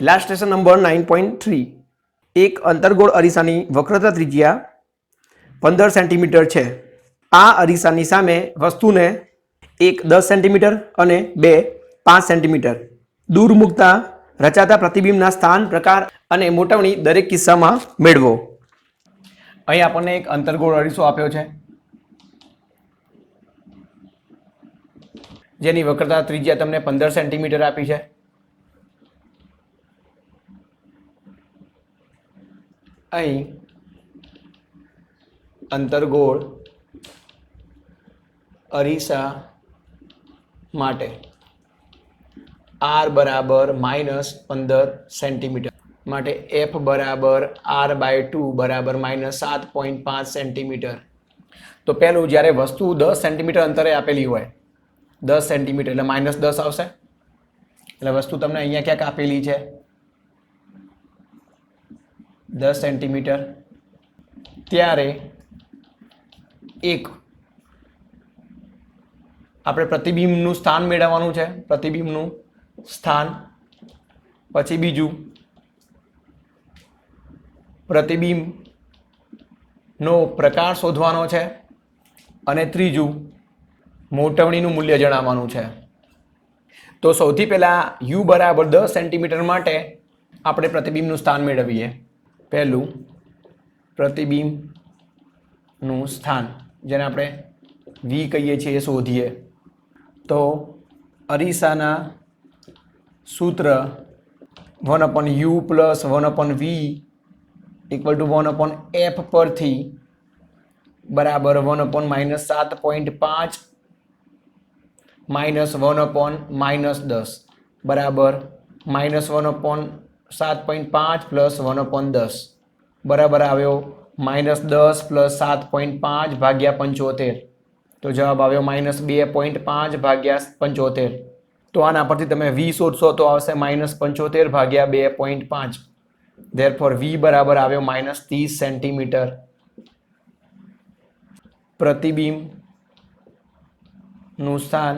Last station number nine point three એક અંતર્ગોળ અરીસાની વક્રતા ત્રિજ્યા પંદર સેન્ટીમીટર છે. આ અરીસાની સામે વસ્તુને એક દસ સેન્ટીમીટર અને બે પાંચ સેન્ટીમીટર દૂર મૂકતા રચાતા પ્રતિબિંબના સ્થાન, પ્રકાર અને મોટવણી દરેક કિસ્સામાં મેળવો. અહીં આપણને એક અંતર્ગોળ અરીસો આપ્યો છે. જેની વક્રતા ત્રિજ્યા તમને પંદર સેન્ટીમીટર આપી છે. અહીં અંતરગોળ અરીસા માટે આર બરાબર માઇનસ પંદર સેન્ટીમીટર માટે એફ બરાબર આર બાય ટુ બરાબર માઇનસ સાત પોઈન્ટ પાંચ સેન્ટીમીટર. તો પહેલું જ્યારે વસ્તુ દસ સેન્ટીમીટર અંતરે આપેલી હોય દસ સેન્ટીમીટર એટલે માઇનસ દસ આવશે. એટલે વસ્તુ તમને અહીંયા ક્યાંક આપેલી છે. દસ સેન્ટીમીટર. ત્યારે એક આપણે પ્રતિબિંબનું સ્થાન મેળવવાનું છે. પ્રતિબિંબનું સ્થાન. પછી બીજું પ્રતિબિંબનો પ્રકાર શોધવાનો છે. અને ત્રીજું મોટવણીનું મૂલ્ય જણાવવાનું છે. તો સૌથી પહેલાં યુ બરાબર દસ સેન્ટીમીટર માટે આપણે પ્રતિબિંબનું સ્થાન મેળવીએ. પહેલું પ્રતિબિંબનું સ્થાન, જેને આપણે વી કહીએ છીએ, એ શોધીએ. તો અરીસાના સૂત્ર one upon U plus one upon V equal to one upon F પરથી બરાબર વન અપોન માઇનસ સાત પોઈન્ટ પાંચ માઇનસ વન અપોન માઇનસ દસ. બરાબર? માઇનસ વન અપોન સાત પોઈન્ટ પાંચ પ્લસ વન અપોન દસ. બરાબર આવ્યો? માઇનસ દસ પ્લસ સાત પોઈન્ટ પાંચ ભાગ્યા પંચોતેર. તો જવાબ આવ્યો માઇનસ બે પોઈન્ટ પાંચ ભાગ્યા પંચોતેર. તો આના પરથી તમે વી શોધશો તો આવશે માઇનસ પંચોતેર ભાગ્યા બે પોઈન્ટ પાંચ. ધેર ફોર વી બરાબર આવ્યો માઇનસ ત્રીસ સેન્ટીમીટર. પ્રતિબિંબનું સ્થાન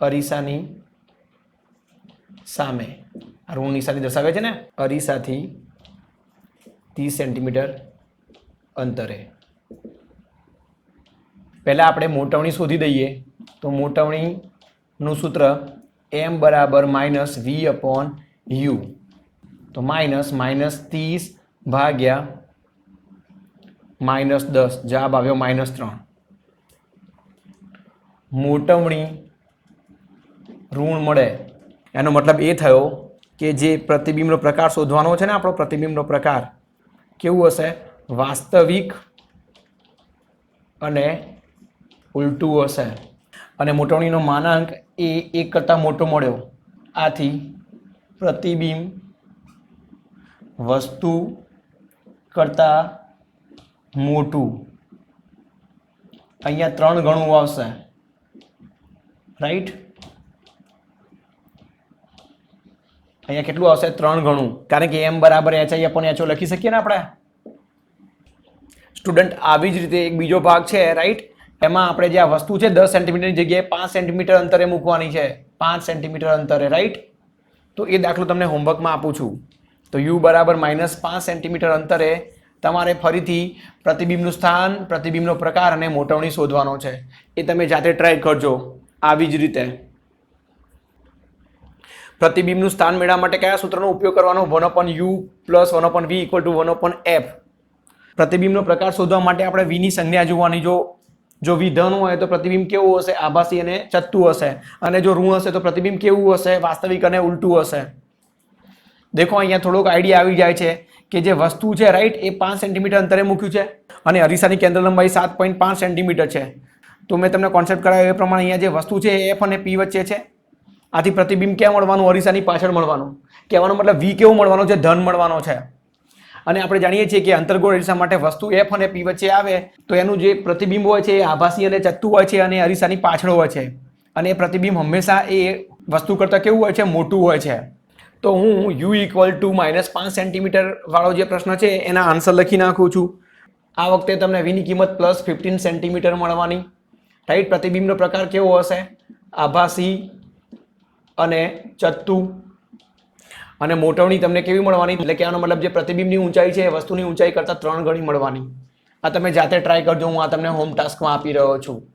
અરીસાની સામે. ઋણ નિશાની દર્શાવે છે ને? અરીસાથી ત્રીસ સેન્ટીમીટર અંતરે. પહેલાં આપણે મોટવણી શોધી દઈએ. તો મોટવણીનું સૂત્ર એમ બરાબર માઇનસ વી અપોન યુ તો માઇનસ માઇનસ ત્રીસ ભાગ્યા માઇનસ દસ. જવાબ આવ્યો માઇનસ ત્રણ. મોટવણી ઋણ મળે. એનો મતલબ એ થયો કે જે પ્રતિબિંબનો પ્રકાર શોધવાનો છે ને આપણો પ્રતિબિંબનો પ્રકાર, કેવું હશે? વાસ્તવિક અને ઉલટું હશે. અને મોટવણીનો માનાંક એ એક કરતાં મોટો મળ્યો. આથી પ્રતિબિંબ વસ્તુ કરતાં મોટું. અહીંયા ત્રણ ગણું આવશે. રાઈટ અહીંયા કેટલું આવશે? ત્રણ ગણું. કારણ કે એમ બરાબર એચ આઈ અપોન એચઓ લખી શકીએ ને આપણે? સ્ટુડન્ટ આવી જ રીતે એક બીજો ભાગ છે રાઈટ એમાં આપણે જે આ વસ્તુ છે, દસ સેન્ટીમીટરની જગ્યાએ પાંચ સેન્ટીમીટર અંતરે મૂકવાની છે. પાંચ સેન્ટીમીટર અંતરે રાઈટ તો એ દાખલો તમને હોમવર્કમાં આપું છું. તો યુ બરાબર માઇનસ પાંચ સેન્ટીમીટર અંતરે તમારે ફરીથી પ્રતિબિંબનું સ્થાન, પ્રતિબિંબનો પ્રકાર અને મોટવણી શોધવાનો છે. એ તમે જાતે ટ્રાય કરજો. આવી જ રીતે. પ્રતિબિંબનું સ્થાન મેળવવા માટે કયા સૂત્રનો ઉપયોગ કરવાનો? One upon U plus one upon V equal to one upon F. પ્રતિબિંબનો પ્રકાર શોધવા માટે આપણે વીની સંજ્ઞા જોવાની. જો જો વી હોય તો પ્રતિબિંબ કેવું હશે? આભાસી અને ચત્તુ હશે. અને જો ઋણ હશે તો પ્રતિબિંબ કેવું હશે? વાસ્તવિક અને ઉલટું હશે. દેખો, અહીંયા થોડોક આઈડિયા આવી જાય છે કે જે વસ્તુ છે રાઈટ એ પાંચ સેન્ટીમીટર અંતરે મૂક્યું છે અને અરીસાની કેન્દ્ર લંબાઈ સાત પોઈન્ટ પાંચ સેન્ટીમીટર છે. તો મેં તમને કોન્સેપ્ટ કરાવ્યો, એ પ્રમાણે અહીંયા જે વસ્તુ છે, એ એફ અને પી વચ્ચે છે. આથી પ્રતિબિંબ ક્યાં મળવાનું? અરીસાની પાછળ મળવાનું. કહેવાનો મતલબ વી કેવું મળવાનો? છે ધન મળવાનો છે. અને આપણે જાણીએ છીએ કે અંતર્ગોળ અરીસા માટે વસ્તુ એફ અને પી વચ્ચે આવે તો એનું જે પ્રતિબિંબ હોય છે એ આભાસી અને ચત્તુ હોય છે અને અરીસાની પાછળ હોય છે. અને એ પ્રતિબિંબ હંમેશા એ વસ્તુ કરતાં કેવું હોય છે? મોટું હોય છે. તો હું યુ ઇક્વલ ટુ માઇનસ પાંચ સેન્ટીમીટર વાળો જે પ્રશ્ન છે એના આન્સર લખી નાખું છું. આ વખતે તમને વીની કિંમત પ્લસ ફિફ્ટીન સેન્ટીમીટર મળવાની. રાઈટ પ્રતિબિંબનો પ્રકાર કેવો હશે? આભાસી અને ચત્તુ. અને મોટવણી તમને કેવી મળવાની? એટલે કે આનો મતલબ જે પ્રતિબિંબની ઊંચાઈ છે, એ વસ્તુની ઊંચાઈ કરતાં ત્રણ ગણી મળવાની. આ તમે જાતે ટ્રાય કરજો, હું આ તમને હોમ ટાસ્કમાં આપી રહ્યો છું.